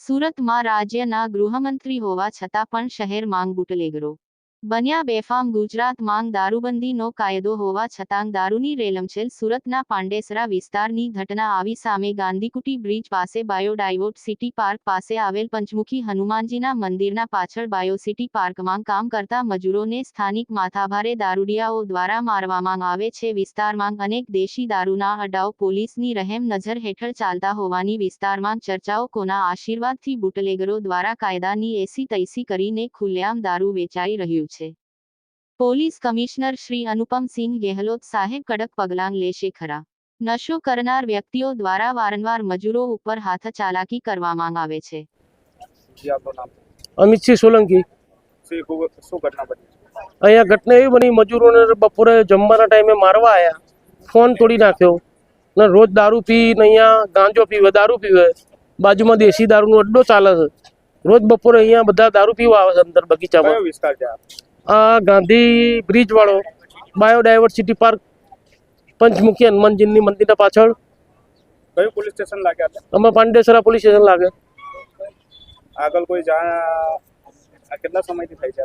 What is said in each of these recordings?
સુરતમાં રાજ્યના ગૃહમંત્રી હોવા છતાં પણ શહેર માંગ બુટલેગરો. બન્યા બેફામ ગુજરાત માંગ દારૂબંધીનો કાયદો હોવા છતાં દારૂની રેલમછેલ સુરતના પાંડેસરા વિસ્તારની ઘટના આવી સામે ગાંધીકુટી બ્રિજ પાસે બાયોડાયવોટ સિટી પાર્ક પાસે આવેલ પંચમુખી હનુમાનજીના મંદિરના પાછળ બાયોસિટી પાર્કમાં કામ કરતા મજૂરોને સ્થાનિક માથાભારે દારૂડિયાઓ દ્વારા મારવામાં આવે છે વિસ્તારમાં અનેક દેશી દારૂના અડાઓ પોલીસની રહેમ નજર હેઠળ ચાલતા હોવાની વિસ્તારમાં ચર્ચાઓ કોના આશીર્વાદથી બુટલેગરો દ્વારા કાયદાની એસી તૈસી કરીને ખુલ્લેઆમ દારૂ વેચાઈ રહ્યું છે. પોલીસ કમિશનર શ્રી અનુપમસિંહ ગેહલોત સાહેબ કડક પગલાં લેશે ખરા. નશો કરનાર વ્યક્તિઓ દ્વારા વારંવાર મજૂરો ઉપર હાથ ચાલાકી કરવામાં આવે છે. અમિતસિંહ સોલંકી. અહીંયા ઘટના એવી બની મજૂરોને બપોરે જમવાના ટાઈમે મારવા આવ્યા ફોન તોડી નાખ્યો. ને રોજ દારૂ પી ને અહીંયા ગાંજો પીવે દારૂ પીવે. બાજુમાં દેશી દારૂનો અડ્ડો ચાલે છે. રોજ બપોરે અહીંયા બધા દારૂ પીવા આવે છે અંદર બગીચામાં. આ ગાંધી બ્રિજ વાળો બાયોડાયવર્સિટી પાર્ક પંચમુખી હનુમાનજીની મંદિરના પાછળ. કયું પોલીસ સ્ટેશન લાગ્યા અમે પાંડેસરા પોલીસ સ્ટેશન લાગે. આગળ કોઈ કેટલા સમયથી થાય છે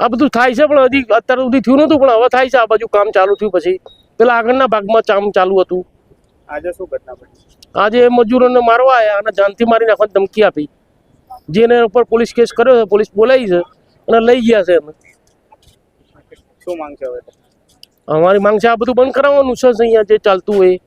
આ બધું? થાય છે પણ હજી અત્યાર સુધી થયું નહોતું પણ હવે થાય છે આ બાજુ કામ ચાલુ થયું પછી. પેલા આગળના ભાગમાં કામ ચાલુ હતું. આજે શું ઘટના બની? આજે મજૂરોને મારવા આવ્યા અને જાનથી મારી નાખવાની ધમકી આપી. જેને ઉપર પોલીસ કેસ કર્યો છે પોલીસ બોલાવી છે અને લઈ ગયા છે અમે શું માંગ છે હવે અમારી માંગ છે આ બધું બંધ કરાવવાનું છે અહીંયા જે ચાલતું હોય.